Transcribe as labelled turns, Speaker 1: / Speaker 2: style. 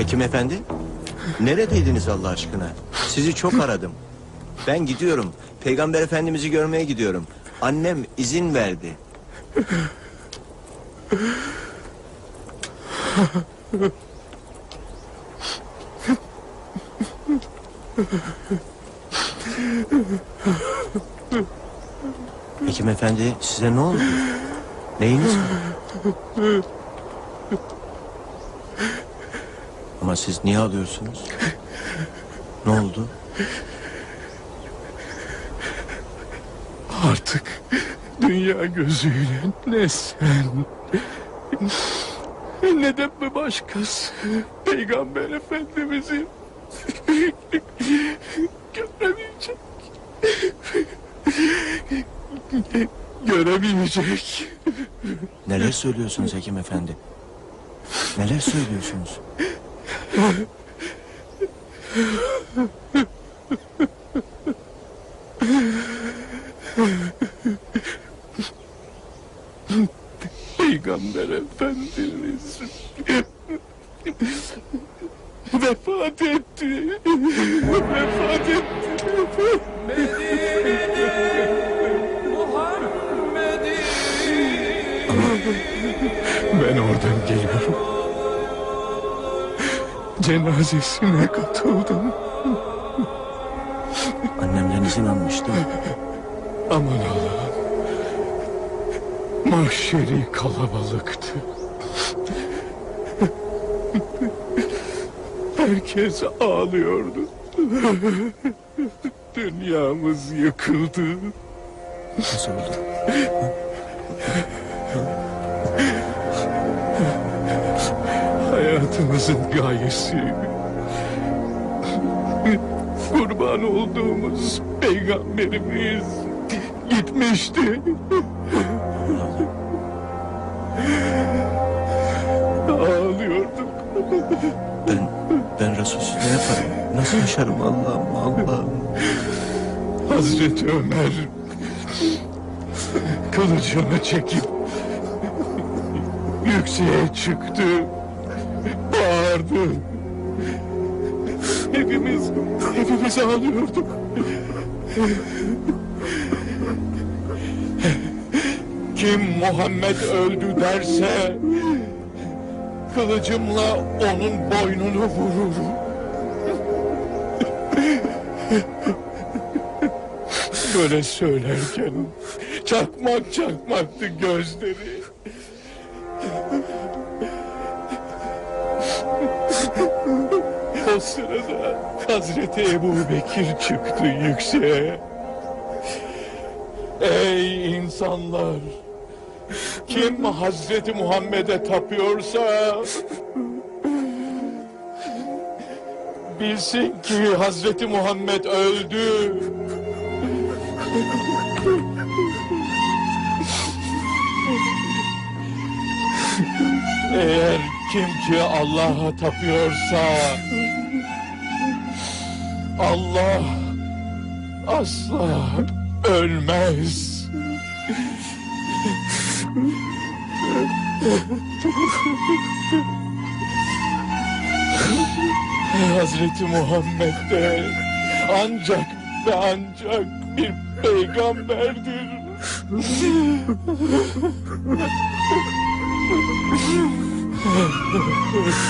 Speaker 1: Hekim efendi? Neredeydiniz Allah aşkına? Sizi çok aradım. Ben gidiyorum. Peygamber efendimizi görmeye gidiyorum. Annem izin verdi. Hekim efendi size ne oldu? Neyiniz var? Ama siz niye alıyorsunuz? Ne oldu?
Speaker 2: Artık dünya gözüyle ne sen ne de bir başkası Peygamber Efendimiz'i göremeyecek. Göremeyecek.
Speaker 1: Neler söylüyorsunuz hekim efendi? Neler söylüyorsunuz?
Speaker 2: Peygamber Efendimiz vefat etti. Vefat etti. Ben oradan geliyorum. Cenazesine katıldım.
Speaker 1: Annemden izin almıştım.
Speaker 2: Aman Allah'ım. Mahşeri kalabalıktı. Herkes ağlıyordu. Dünyamız yıkıldı.
Speaker 1: Nasıl oldu?
Speaker 2: Hayatımızın gayesi. Kurban olduğumuz peygamberimiz gitmişti. Ağlıyorduk.
Speaker 1: Ben, ben Resulsüz ne yaparım? Nasıl yaşarım Allah'ım Allah'ım?
Speaker 2: Hazreti Ömer kılıcını çekip yükseğe çıktı. Bağırdı. Hepimiz, hepimiz ağlıyorduk. Kim Muhammed öldü derse kılıcımla onun boynunu vururum. Böyle söylerken çakmak çakmaktı gözleri. O sırada Hazreti Ebu Bekir çıktı yükseğe. Ey insanlar! Kim Hazreti Muhammed'e tapıyorsa bilsin ki Hazreti Muhammed öldü. Eğer kim ki Allah'a tapıyorsa Allah asla ölmez. Hazreti Muhammed de ancak ve ancak bir peygamberdir. 嗯。